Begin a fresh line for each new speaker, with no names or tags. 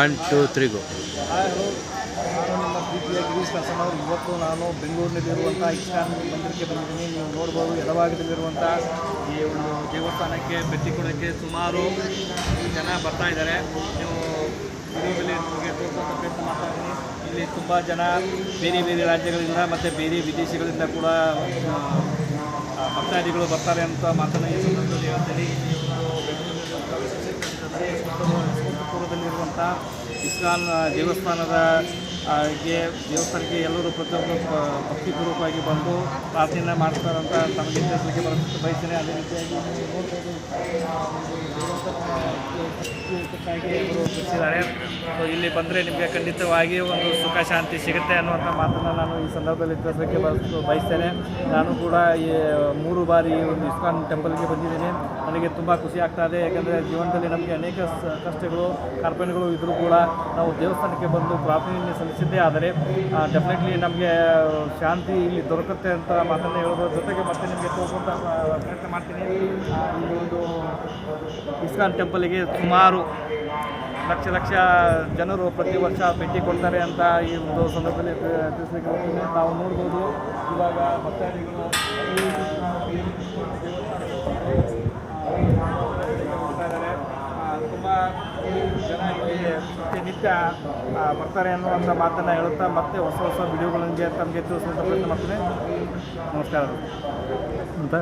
One two three go
ನಾನು ನಿಮ್ಮ ಪ್ರೀತಿಯ ಗಿರೀಶ್ ಇವತ್ತು ನಾನು ಬೆಂಗಳೂರಿನಲ್ಲಿರುವಂಥ ಇಸ್ಕಾನ್ ಮಂದಿರಕ್ಕೆ ಬಂದಿದ್ದೀನಿ. ನೀವು ನೋಡ್ಬೋದು ಎಡಭಾಗದಲ್ಲಿರುವಂಥ ಈ ಒಂದು ದೇವಸ್ಥಾನಕ್ಕೆ ಭೇಟಿ ಕೊಡೋಕ್ಕೆ ಸುಮಾರು ಜನ ಬರ್ತಾ ಇದ್ದಾರೆ. ನೀವು ವಿಡಿಯೋದಲ್ಲಿ ನಿಮಗೆ ತೋರಿಸೋಕೆ ಪ್ರಯತ್ನ ಇಲ್ಲಿ ತುಂಬ ಜನ ಬೇರೆ ಬೇರೆ ರಾಜ್ಯಗಳಿಂದ ಮತ್ತು ಬೇರೆ ವಿದೇಶಗಳಿಂದ ಕೂಡ ಭಕ್ತಾದಿಗಳು ಬರ್ತಾರೆ ಅಂತ ಮಾತನ್ನು ಈ ಸಂದರ್ಭದಲ್ಲಿ ಹೇಳ್ತೀನಿ. ಪೂರ್ವದಲ್ಲಿರುವಂಥ ಇಸ್ಕಾನ್ ದೇವಸ್ಥಾನದ ಗೆ, ದೇವಸ್ಥಾನಕ್ಕೆ ಎಲ್ಲರೂ ಪ್ರತಿಯೊಬ್ಬರು ಭಕ್ತಿಪೂರ್ವಕವಾಗಿ ಬಂದು ಪ್ರಾರ್ಥನೆ ಮಾಡ್ತಾರೆ ಅಂತ ತಮಗೆ ಬಯಸ್ತೇನೆ. ಅದೇ ರೀತಿಯಾಗಿ ನೀವು ಇವರು ತಿಳಿಸಿದ್ದಾರೆ ಸೊ ಇಲ್ಲಿ ಬಂದರೆ ನಿಮಗೆ ಖಂಡಿತವಾಗಿ ಒಂದು ಸುಖ, ಶಾಂತಿ ಸಿಗುತ್ತೆ ಅನ್ನುವಂಥ ಮಾತನ್ನು ನಾನು ಈ ಸಂದರ್ಭದಲ್ಲಿ ತಿಳಿಸೋಕ್ಕೆ ಬಯಸ್ ಬಯಸ್ತೇನೆ. ನಾನು ಕೂಡ ಈ ಮೂರು ಬಾರಿ ಒಂದು ಇಸ್ಕಾನ್ ಟೆಂಪಲ್ಗೆ ಬಂದಿದ್ದೀನಿ. ನನಗೆ ತುಂಬ ಖುಷಿ ಆಗ್ತಾ ಇದೆ. ಯಾಕಂದರೆ ಜೀವನದಲ್ಲಿ ನಮಗೆ ಅನೇಕ ಕಷ್ಟಗಳು, ಕಾರ್ಪಣ್ಯಗಳು ಇದ್ದರೂ ಕೂಡ ನಾವು ದೇವಸ್ಥಾನಕ್ಕೆ ಬಂದು ಪ್ರಾರ್ಥನೆಯನ್ನು ಸಲ್ಲಿಸಿದ್ದೇ ಆದರೆ ಡೆಫಿನೆಟ್ಲಿ ನಮಗೆ ಶಾಂತಿ ಇಲ್ಲಿ ದೊರಕುತ್ತೆ ಅಂತ ಮಾತನ್ನು ಹೇಳೋದ್ರ ಜೊತೆಗೆ ಮತ್ತೆ ನಿಮಗೆ ತೋರಿಸುವಂಥ ಪ್ರಯತ್ನ ಮಾಡ್ತೀನಿ. ಈ ಒಂದು ಇಸ್ಕಾನ್ ಟೆಂಪಲ್ಗೆ ಸುಮಾರು ಲಕ್ಷ ಲಕ್ಷ ಜನರು ಪ್ರತಿ ವರ್ಷ ಭೇಟಿ ಕೊಡ್ತಾರೆ ಅಂತ ಈ ಒಂದು ಸಂದರ್ಭದಲ್ಲಿ ತಿಳಿಸ್ಲಿಕ್ಕೆ ಹೋಗ್ತೀನಿ ನಾವು ನೋಡ್ಬೋದು. ಇವಾಗ ಭಕ್ತಾದಿಗಳು ತುಂಬ ಜನ ಇಲ್ಲಿ ಪ್ರತಿನಿತ್ಯ ಬರ್ತಾರೆ ಅನ್ನುವಂಥ ಮಾತನ್ನು ಹೇಳುತ್ತಾ ಮತ್ತೆ ಹೊಸ ಹೊಸ ವಿಡಿಯೋಗಳಿಗೆ ತಮಗೆ ತಿಳಿಸುವಂಥ ಪ್ರಯತ್ನ ಮಾಡ್ತೀನಿ. ನಮಸ್ಕಾರ. ಅಂತ?